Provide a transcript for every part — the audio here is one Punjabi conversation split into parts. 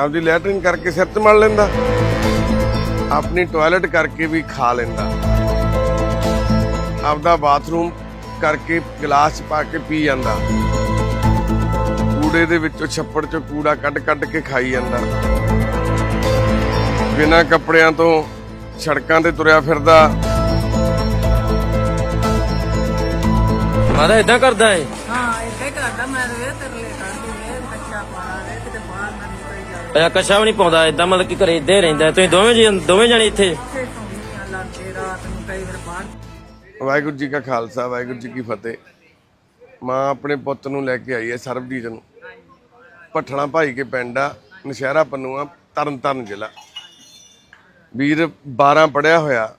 ਆਪਦੀ ਲੈਟਰਿਨ ਕਰਕੇ ਸਿਰ ਤੇ ਮਲ ਲੈਂਦਾ। ਆਪਣੀ ਟਾਇਲਟ ਕਰਕੇ ਵੀ ਖਾ ਲੈਂਦਾ। ਆਪਦਾ ਬਾਥਰੂਮ ਕਰਕੇ ਗਲਾਸ 'ਚ ਪਾ ਕੇ ਪੀ ਜਾਂਦਾ। ਕੂੜੇ ਦੇ ਵਿੱਚੋਂ ਛੱਪੜ 'ਚੋਂ ਕੂੜਾ ਕੱਢ ਕੱਢ ਕੇ ਖਾਈ ਜਾਂਦਾ। ਬਿਨਾਂ ਕੱਪੜਿਆਂ ਤੋਂ ਸੜਕਾਂ ਤੇ ਤੁਰਿਆ ਫਿਰਦਾ। ਮਾਦਾ ਇਦਾਂ ਕਰਦਾ ਏ? ਹਾਂ। ਇੱਥੇ ਹੀ ਕਰਦਾ ਮੈਂ ਵੇ ਤਰਲੇ ਕਰਦੀ ਵੇ ਬੱਚਾ ਪਾਣਾ ਵੇ ਕਿਤੇ ਬਾਹਰ ਨਾ ਨਿਕਲ ਜਾਵੇ। ਆ ਕਸ਼ਾ ਵੀ ਨਹੀਂ ਪਾਉਂਦਾ ਇਦਾਂ ਮਤਲਬ ਕਿ ਘਰੇ ਇੱਦਾਂ ਹੀ ਰਹਿੰਦਾ ਤੁਸੀਂ ਦੋਵੇਂ ਜੀ ਦੋਵੇਂ ਜਣੇ ਇੱਥੇ? ਇੱਥੇ ਸੌਂਦੀਆਂ ਲੜਦੇ ਰਾਤ ਨੂੰ ਕਈ ਵਾਰ ਬਾਹਰ। ਵਾਹਿਗੁਰੂ ਜੀ ਕਾ ਖਾਲਸਾ ਵਾਹਿਗੁਰੂ ਜੀ ਕੀ ਫਤਿਹ। ਮਾਂ ਆਪਣੇ ਪੁੱਤ ਨੂੰ ਲੈ ਕੇ ਆਈ ਹੈ ਸਰਬਜੀਤ ਨੂੰ। ਭੱਠਣਾ ਭਾਈ ਕੇ ਪਿੰਡ ਆ ਨਸ਼ਹਿਰਾ ਪੰਨੂਆ ਤਰਨ ਤਾਰਨ ਜ਼ਿਲ੍ਹਾ। ਵੀਰ 12 ਪੜਿਆ ਹੋਇਆ।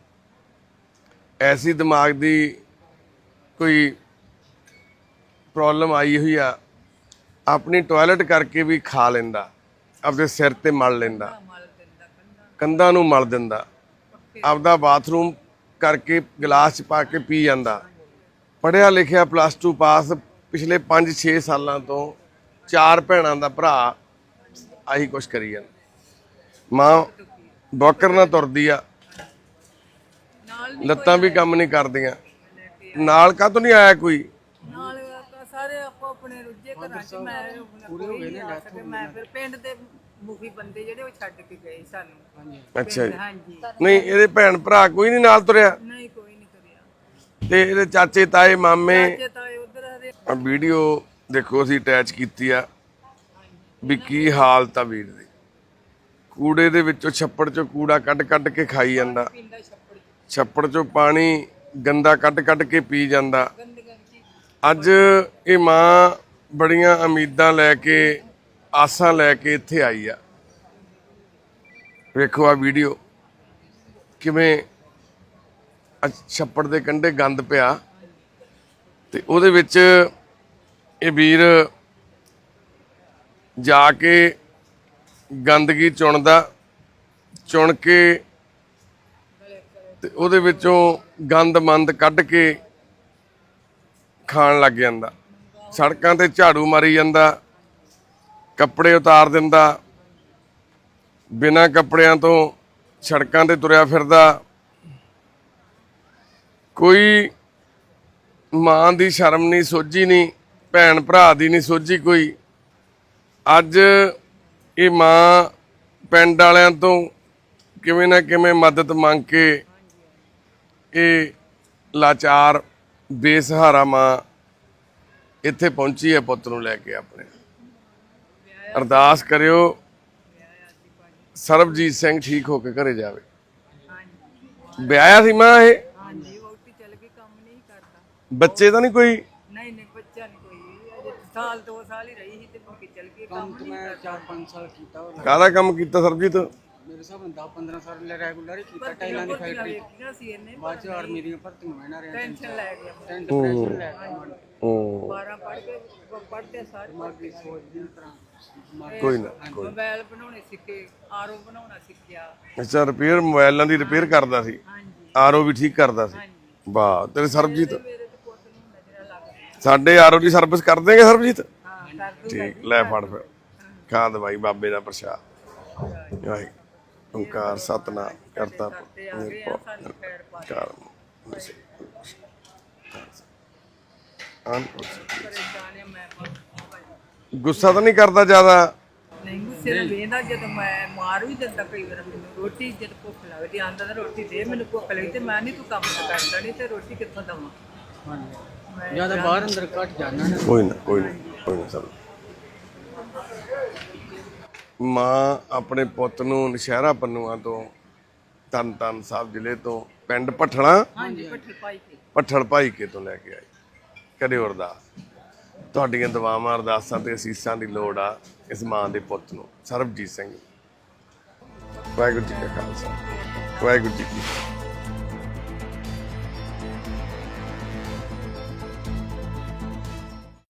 ਐਸੀ ਦਿਮਾਗ ਦੀ ਕੋਈ ਪ੍ਰੋਬਲਮ ਆਈ ਹੋਈ ਆ, ਆਪਣੀ ਟਾਇਲਟ ਕਰਕੇ ਵੀ ਖਾ ਲੈਂਦਾ, ਆਪਦੇ ਸਿਰ ਤੇ ਮਲ ਲੈਂਦਾ, ਕੰਧਾਂ ਨੂੰ ਮਲ ਦਿੰਦਾ, ਆਪਦਾ ਬਾਥਰੂਮ ਕਰਕੇ ਗਲਾਸ 'ਚ ਪਾ ਕੇ ਪੀ ਜਾਂਦਾ। ਪੜਿਆ ਲਿਖਿਆ ਪਲੱਸ 2 ਪਾਸ ਪਿਛਲੇ 5-6 ਸਾਲਾਂ ਤੋਂ ਚਾਰ ਭੈਣਾਂ ਦਾ ਭਰਾ ਆਹੀ ਕੁਛ ਕਰੀ ਜਾਂਦਾ। ਮਾਂ ਬੋਕਰ ਨਾਲ ਤੁਰਦੀ ਆ, ਲੱਤਾਂ ਵੀ ਕੰਮ ਨਹੀਂ ਕਰਦੀਆਂ। ਨਾਲ ਕਾਹਤੋਂ ਨਹੀਂ ਆਇਆ ਕੋਈ? ਆਪਣੇ ਰੁੱਝੇ ਘਰਾਂ ਚ ਮੈਂ ਪੂਰੇ ਹੋ ਗਏ ਨੇ ਮੈਂ ਫਿਰ ਪਿੰਡ ਦੇ ਮੁਖੀ ਬੰਦੇ ਜਿਹੜੇ ਉਹ ਛੱਡ ਕੇ ਗਏ ਸਾਨੂੰ। ਅੱਛਾ ਜੀ। ਹਾਂਜੀ। ਨਹੀਂ ਇਹਦੇ ਭੈਣ ਭਰਾ ਕੋਈ ਨਹੀਂ ਨਾਲ ਤੁਰਿਆ? ਨਹੀਂ ਕੋਈ ਨਹੀਂ ਤੁਰਿਆ। ਤੇ ਇਹਦੇ ਚਾਚੇ ਤਾਏ ਮਾਮੇ? ਉਧਰ ਹਰੇ ਆ ਵੀਡੀਓ ਦੇਖੋ ਅਸੀਂ ਅਟੈਚ ਕੀਤੀ ਆ ਵੀ ਕੀ ਹਾਲਤ ਆ ਵੀਰ ਦੀ। ਕੂੜੇ ਦੇ ਵਿੱਚੋਂ ਛੱਪੜ ਚੋਂ ਕੂੜਾ ਕੱਢ ਕੱਢ ਕੇ ਖਾਈ ਜਾਂਦਾ। ਛੱਪੜ। ਚੋਂ ਪਾਣੀ ਗੰਦਾ ਕੱਢ ਕੱਢ ਕੇ ਪੀ ਜਾਂਦਾ। ਅੱਜ ਇਹ ਮਾਂ ਬੜੀਆਂ ਉਮੀਦਾਂ ਲੈ ਕੇ, ਆਸਾਂ ਲੈ ਕੇ ਇੱਥੇ ਆਈ ਆ। ਵੇਖੋ ਆ ਵੀਡੀਓ, ਕਿਵੇਂ ਛੱਪੜ ਦੇ ਕੰਢੇ ਗੰਦ ਪਿਆ। ਤੇ ਉਹਦੇ ਵਿੱਚ ਇਹ ਵੀਰ ਜਾ ਕੇ ਗੰਦਗੀ ਚੁਣਦਾ, ਚੁਣ ਕੇ ਤੇ ਉਹਦੇ ਵਿੱਚੋਂ ਗੰਦ ਮੰਦ ਕੱਢ ਕੇ ਖਾਣ ਲੱਗ ਜਾਂਦਾ। ਸੜਕਾਂ ਤੇ ਝਾੜੂ ਮਾਰੀ ਜਾਂਦਾ, ਕੱਪੜੇ ਉਤਾਰ ਦਿੰਦਾ, ਬਿਨਾਂ ਕੱਪੜਿਆਂ ਤੋਂ ਸੜਕਾਂ ਤੇ ਤੁਰਿਆ ਫਿਰਦਾ। ਕੋਈ ਮਾਂ ਦੀ ਸ਼ਰਮ ਨਹੀਂ, ਸੋਝੀ ਨਹੀਂ, ਭੈਣ ਭਰਾ ਦੀ ਨਹੀਂ ਸੋਝੀ ਕੋਈ। ਅੱਜ ਇਹ ਮਾਂ ਪਿੰਡ ਵਾਲਿਆਂ ਤੋਂ ਕਿਵੇਂ ਨਾ ਕਿਵੇਂ ਮਦਦ ਮੰਗ ਕੇ ਇਹ ਲਾਚਾਰ ਬੇਸਹਾਰਾ ਮਾਂ ਇੱਥੇ ਪਹੁੰਚੀ ਹੈ ਪੁੱਤ ਨੂੰ ਲੈ ਕੇ ਆਪਣੇ। ਅਰਦਾਸ ਕਰਿਓ ਸਰਬਜੀਤ ਸਿੰਘ ਠੀਕ ਹੋ ਕੇ ਘਰੇ ਜਾਵੇ। ਵਿਆਹਿਆ ਸੀ ਮਾਂ ਇਹ? ਹਾਂਜੀ ਵੋਟੀ ਚੱਲ ਕੇ ਕੰਮ ਨਹੀਂ ਕਰਦਾ। ਬੱਚੇ ਤਾਂ ਨਹੀਂ ਕੋਈ? ਨਹੀਂ ਨਹੀਂ ਬੱਚਾ ਨਹੀਂ ਕੋਈ। ਅਜੇ ਸਾਲ ਦੋ ਸਾਲ ਹੀ ਰਹੀ ਸੀ ਤੇ ਮੁੜ ਕੇ ਚੱਲ ਕੇ ਕੰਮ ਨਹੀਂ ਮੈਂ 4-5 ਸਾਲ ਕੀਤਾ ਉਹ ਕਾਹਦਾ ਕੰਮ ਕੀਤਾ ਸਰਬਜੀਤ? ਮੇਰੇ ਹਿਸਾਬ ਨਾਲ 10-15 ਸਾਲ ਲੈ ਰੈਗੂਲਰ ਹੀ ਕੀਤਾ ਟਾਈਲਾਂ ਦੀ ਫੈਕਟਰੀ ਵੇਖਿਆ ਸੀ ਇਹਨੇ ਬਾਅਦ ਚ ਆਰਮੀ ਦੀਆਂ ਭਰਤੀਆਂ ਮੈਂ ਨਾ ਰਿਹਾ ਟੈਨਸ਼ਨ ਲੈ ਗਿਆ। ਪ੍ਰੈਸ਼ਰ ਲੈ ਕੇ ਉਹ 12 ਪੜ ਕੇ ਪੜਦੇ ਸਾਰੇ ਮਾਗੀ ਸੋਚ ਦੀ ਤਰ੍ਹਾਂ। ਮਾਰ ਕੋਈ ਨਾ ਕੋਈ ਮੋਬਾਈਲ ਬਣਾਉਣੇ ਸਿੱਖੇ ਆਰਓ ਬਣਾਉਣਾ ਸਿੱਖਿਆ। ਅੱਛਾ ਰਿਪੇਅਰ ਮੋਬਾਈਲਾਂ ਦੀ ਰਿਪੇਅਰ ਕਰਦਾ ਸੀ। ਹਾਂਜੀ। ਆਰਓ ਵੀ ਠੀਕ ਕਰਦਾ ਸੀ। ਵਾਹ ਤੇਰੇ ਸਰਬਜੀਤ? ਨੂੰ ਸਾਡੇ ਆਰਓ ਦੀ ਸਰਵਿਸ ਕਰ ਦੇਂਗੇ ਸਰਬਜੀਤ? ਹਾਂ ਕਰ ਦੂ ਠੀਕ ਲੈ ਫੜ ਫਿਰ। ਖਾ ਦਵਾਈ ਬਾਬੇ ਦਾ ਪ੍ਰਸ਼ਾਦ। ਵਾਹਿ ਓੰਕਾਰ ਸਤਨਾਮ ਕਰਤਾ। ਗੁੱਸਾ ਤਾਂ ਨਹੀਂ ਕਰਦਾ ਜ਼ਿਆਦਾ? ਨਹੀਂ ਗੁੱਸੇ ਨਾਲ ਵੇਂਦਾ ਜਦੋਂ ਮੈਂ ਮਾਰ ਵੀ ਦਿੰਦਾ ਕਈ ਵਾਰ ਮੈਨੂੰ। ਰੋਟੀ ਜਦ ਭੁੱਖ ਲੱਗਦੀ ਆਂਦਾ ਤਾਂ ਰੋਟੀ ਦੇ ਮੈਨੂੰ ਭੁੱਖ ਲੱਗਦੀ ਤੇ ਮੈਂ ਨਹੀਂ ਤੂੰ ਕੰਮ ਨਾ ਕਰਦਾ ਨਹੀਂ ਤੇ ਰੋਟੀ ਕਿੱਥੋਂ ਦਵਾਂ? ਹਾਂਜੀ। ਜ਼ਿਆਦਾ ਬਾਹਰ ਅੰਦਰ ਘਟ ਜਾਣਾ ਕੋਈ ਨਾ ਕੋਈ ਨਾ ਕੋਈ ਨਾ ਸਭ। ਮਾਂ ਆਪਣੇ ਪੁੱਤ ਨੂੰ ਨਸ਼ਹਿਰਾ ਪੰਨੂਆਂ ਤੋਂ ਤਨ ਤਨ ਸਾਹਿਬ ਜ਼ਿਲ੍ਹੇ ਤੋਂ ਪਿੰਡ ਭੱਠਣਾ ਹਾਂਜੀ ਪੱਠਲ ਪਾਈ ਕੇ। ਪੱਠਲ ਭਾਈ ਕੇ ਤੋਂ ਲੈ ਕੇ ਆਈ। ਕਰਿਓ ਅਰਦਾਸ। ਤੁਹਾਡੀਆਂ ਦੁਆਵਾਂ ਅਰਦਾਸਾਂ ਤੇ ਅਸੀਸਾਂ ਦੀ ਲੋੜ ਆ ਇਸ ਮਾਂ ਦੇ ਪੁੱਤ ਨੂੰ ਸਰਬਜੀਤ ਸਿੰਘ ਵਾਹਿਗੁਰੂ ਜੀ ਕਾ ਖਾਲਸਾ। ਵਾਹਿਗੁਰੂ ਜੀ ਕੀ ਫਤਿਹ।